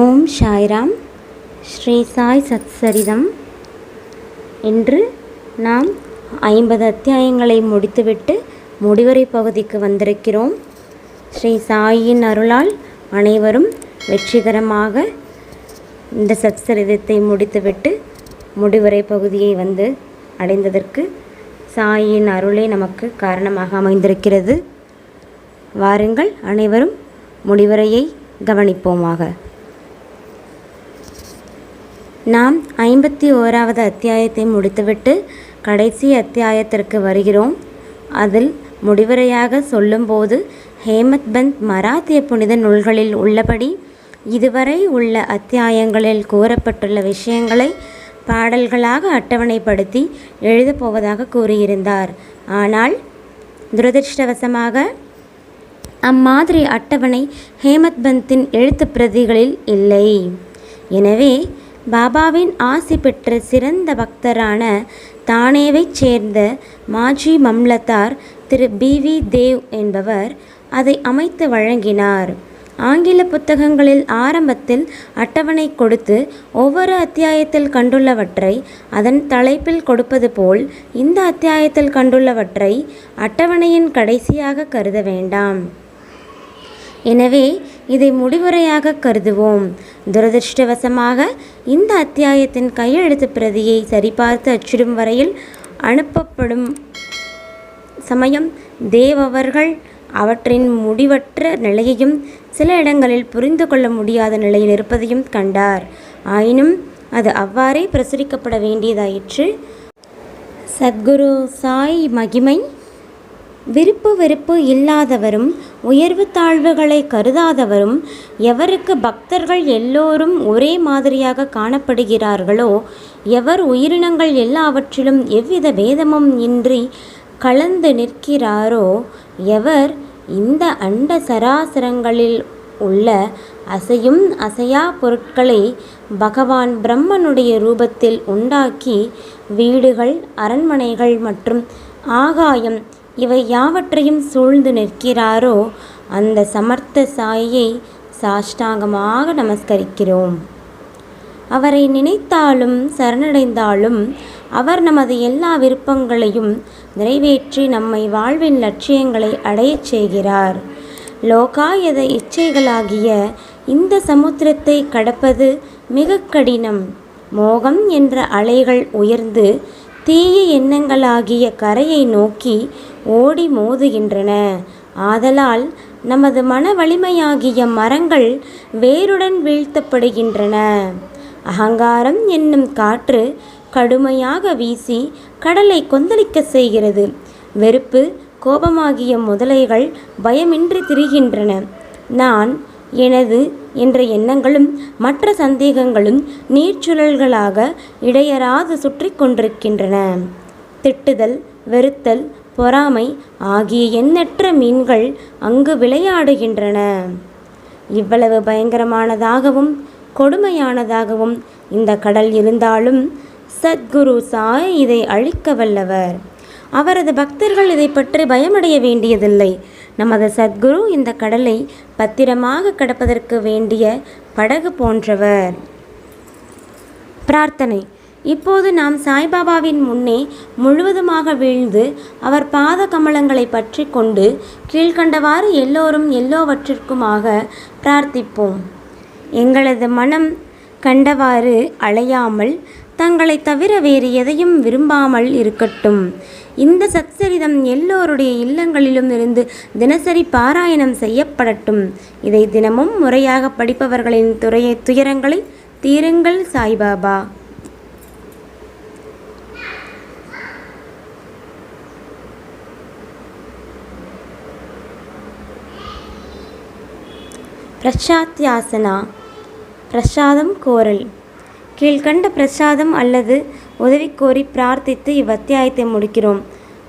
ஓம் சாய்ராம். ஸ்ரீ சாய் சத்சரிதம். இன்று நாம் ஐம்பது அத்தியாயங்களை முடித்துவிட்டு முடிவரை பகுதிக்கு வந்திருக்கிறோம். ஸ்ரீ சாயின் அருளால் அனைவரும் வெற்றிகரமாக இந்த சத்சரிதத்தை முடித்துவிட்டு முடிவரை பகுதியை வந்து அடைந்ததற்கு சாயின் அருளே நமக்கு காரணமாக அமைந்திருக்கிறது. வாருங்கள் அனைவரும் முடிவரையை கவனிப்போமாக. நாம் ஐம்பத்தி ஓராவது அத்தியாயத்தை முடித்துவிட்டு கடைசி அத்தியாயத்திற்கு வருகிறோம். அதில் முடிவுரையாக சொல்லும்போது ஹேமத் பந்த் மராத்திய புனித நூல்களில் உள்ளபடி இதுவரை உள்ள அத்தியாயங்களில் கூறப்பட்டுள்ள விஷயங்களை பாடல்களாக அட்டவணைப்படுத்தி எழுதப் போவதாக கூறியிருந்தார். ஆனால் துரதிர்ஷ்டவசமாக அம்மாதிரி அட்டவணை ஹேமத் பந்தின் எழுத்துப் பிரதிகளில் இல்லை. எனவே பாபாவின் ஆசி பெற்ற சிறந்த பக்தரான தானேவைச் சேர்ந்த மாஜி மம்லத்தார் திரு பி வி தேவ் என்பவர் அதை அமைத்து வழங்கினார். ஆங்கில புத்தகங்களில் ஆரம்பத்தில் அட்டவணை கொடுத்து ஒவ்வொரு அத்தியாயத்தில் கண்டுள்ளவற்றை அதன் தலைப்பில் கொடுப்பது போல் இந்த அத்தியாயத்தில் கண்டுள்ளவற்றை அட்டவணையின் கடைசியாக கருத வேண்டாம். எனவே இதை முடிவுரையாக கருதுவோம். துரதிருஷ்டவசமாக இந்த அத்தியாயத்தின் கையெழுத்து பிரதியை சரிபார்த்து அச்சிடும் வரையில் அனுப்பப்படும் சமயம் தேவவர்கள் அவற்றின் முடிவற்ற நிலையையும் சில இடங்களில் புரிந்து கொள்ள முடியாத நிலையில் இருப்பதையும் கண்டார். ஆயினும் அது அவ்வாறே பிரசுரிக்கப்பட வேண்டியதாயிற்று. சத்குரு சாய் மகிமை விருப்பு வெறுப்பு இல்லாதவரும் உயர்வு தாழ்வுகளை கருதாதவரும் எவருக்கு பக்தர்கள் எல்லோரும் ஒரே மாதிரியாக காணப்படுகிறார்களோ எவர் உயிரினங்கள் எல்லாவற்றிலும் எவ்வித பேதமும் இன்றி கலந்து நிற்கிறாரோ எவர் இந்த அண்ட சராசரங்களில் உள்ள அசையும் அசையா பொருட்களை பகவான் பிரம்மனுடைய ரூபத்தில் உண்டாக்கி வீடுகள் அரண்மனைகள் மற்றும் ஆகாயம் இவை யாவற்றையும் சூழ்ந்து நிற்கிறாரோ அந்த சமர்த்த சாயை சாஷ்டாங்கமாக நமஸ்கரிக்கிறோம். அவரை நினைத்தாலும் சரணடைந்தாலும் அவர் நமது எல்லா விருப்பங்களையும் நிறைவேற்றி நம்மை வாழ்வின் லட்சியங்களை அடையச் செய்கிறார். லோகாயத இச்சைகளாகிய இந்த சமுத்திரத்தை கடப்பது மிக கடினம். மோகம் என்ற அலைகள் உயர்ந்து தீய எண்ணங்களாகிய கரையை நோக்கி ஓடி மோதுகின்றன. ஆதலால் நமது மன வலிமையாகிய மரங்கள் வேருடன் வீழ்த்தப்படுகின்றன. அகங்காரம் என்னும் காற்று கடுமையாக வீசி கடலை கொந்தளிக்க செய்கிறது. வெறுப்பு கோபமாகிய முதலைகள் பயமின்றி திரிகின்றன. நான் எனது என்ற எண்ணங்களும் மற்ற சந்தேகங்களும் நீர்ச்சுழல்களாக இடையராது சுற்றி கொண்டிருக்கின்றன. திட்டுதல் வெறுத்தல் பொறாமை ஆகிய எண்ணற்ற மீன்கள் அங்கு விளையாடுகின்றன. இவ்வளவு பயங்கரமானதாகவும் கொடுமையானதாகவும் இந்த கடல் இருந்தாலும் சத்குரு சாய் இதை அழிக்க வல்லவர். அவரது பக்தர்கள் இதை பற்றி பயமடைய வேண்டியதில்லை. நமது சத்குரு இந்த கடலை பத்திரமாக கடப்பதற்கு வேண்டிய படகு போன்றவர். பிரார்த்தனை. இப்போது நாம் சாய்பாபாவின் முன்னே முழுவதுமாக வீழ்ந்து அவர் பாத கமலங்களை பற்றி கொண்டு கீழ்கண்டவாறு எல்லோரும் எல்லோவற்றிற்குமாக பிரார்த்திப்போம். எங்களது மனம் கண்டவாறு அலையாமல் தங்களை தவிர வேறு எதையும் விரும்பாமல் இருக்கட்டும். இந்த சத்சரிதம் எல்லோருடைய இல்லங்களிலும் இருந்து தினசரி பாராயணம் செய்யப்படட்டும். இதை தினமும் முறையாக படிப்பவர்களின் துறைய துயரங்களை தீருங்கள் சாய்பாபா. பிரசாத்யாசனா பிரசாதம் கோரல். கீழ்கண்ட பிரசாதம் அல்லது உதவி கோரி பிரார்த்தித்து இவ்வத்தியாயத்தை முடிக்கிறோம்.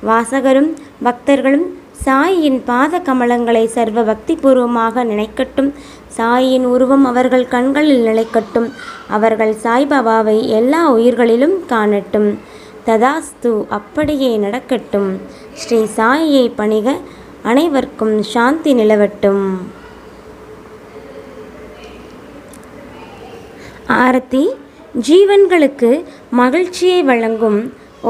வாசகரும் பக்தர்களும் சாயின் பாத கமலங்களை சர்வ பக்திபூர்வமாக நினைக்கட்டும். சாயின் உருவம் அவர்கள் கண்களில் நிலைக்கட்டும். அவர்கள் சாய்பாபாவை எல்லா உயிர்களிலும் காணட்டும். ததாஸ்து அப்படியே நடக்கட்டும். ஸ்ரீ சாயியை பணிக அனைவருக்கும் சாந்தி நிலவட்டும். ஆரத்தி ஜீவன்களுக்கு மகிழ்ச்சியை வழங்கும்.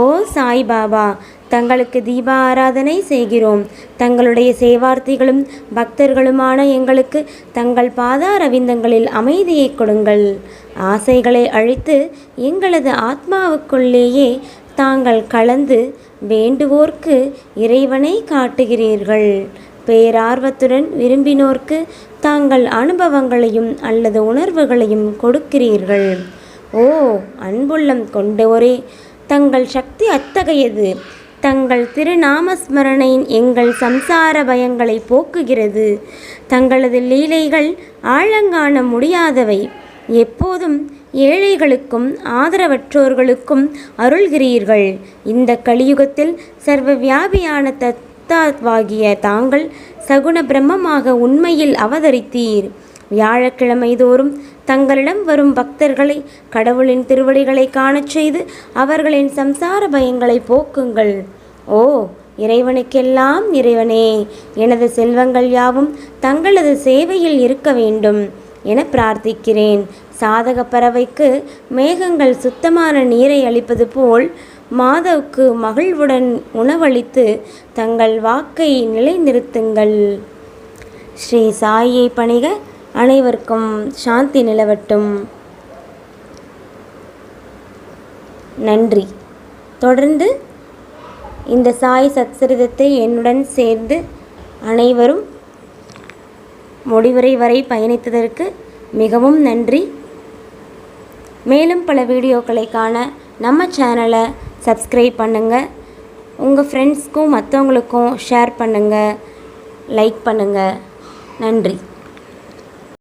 ஓ சாய்பாபா தங்களுக்கு தீப ஆராதனை செய்கிறோம். தங்களுடைய சேவார்த்திகளும் பக்தர்களுமான எங்களுக்கு தங்கள் பாதாரவிந்தங்களில் அமைதியை கொடுங்கள். ஆசைகளை அழித்து எங்களது ஆத்மாவுக்குள்ளேயே தாங்கள் கலந்து வேண்டுவோர்க்கு இறைவனை காட்டுகிறீர்கள். பேரார்வத்துடன் விரும்பினோர்க்கு தாங்கள் அனுபவங்களையும் அல்லது உணர்வுகளையும் கொடுக்கிறீர்கள். ஓ அன்புள்ளம் கொண்டோரே தங்கள் சக்தி அத்தகையது. தங்கள் திருநாமஸ்மரணை எங்கள் சம்சார பயங்களை போக்குகிறது. தங்களது லீலைகள் ஆழங்காண முடியாதவை. எப்போதும் ஏழைகளுக்கும் ஆதரவற்றோர்களுக்கும் அருள்கிறீர்கள். இந்த கலியுகத்தில் சர்வ வியாபியான தத் தத்தாவாகிய தாங்கள் சகுண பிரம்மமாக உண்மையில் அவதரித்தீர். வியாழக்கிழமை தோறும் தங்களிடம் வரும் பக்தர்களை கடவுளின் திருவடிகளை காணச் செய்து அவர்களின் சம்சார பயங்களை போக்குங்கள். ஓ இறைவனுக்கெல்லாம் இறைவனே எனது செல்வங்கள் யாவும் தங்களது சேவையில் இருக்க வேண்டும் என பிரார்த்திக்கிறேன். சாதக பறவைக்கு மேகங்கள் சுத்தமான நீரை அளிப்பது போல் மாதவுக்கு மகிழ்வுடன் உணவளித்து தங்கள் வாக்கை நிலைநிறுத்துங்கள். ஸ்ரீ சாயை பணிக அனைவருக்கும் சாந்தி நிலவட்டும். நன்றி. தொடர்ந்து இந்த சாய் சத்சரிதத்தை என்னுடன் சேர்ந்து அனைவரும் முடிவுரை வரை பயணித்ததற்கு மிகவும் நன்றி. மேலும் பல வீடியோக்களை காண நம்ம சேனலை சப்ஸ்கிரைப் பண்ணுங்கள் உங்கள் ஃப்ரெண்ட்ஸ்க்கும் மற்றவங்களுக்கும் ஷேர் பண்ணுங்கள் லைக் பண்ணுங்கள் நன்றி.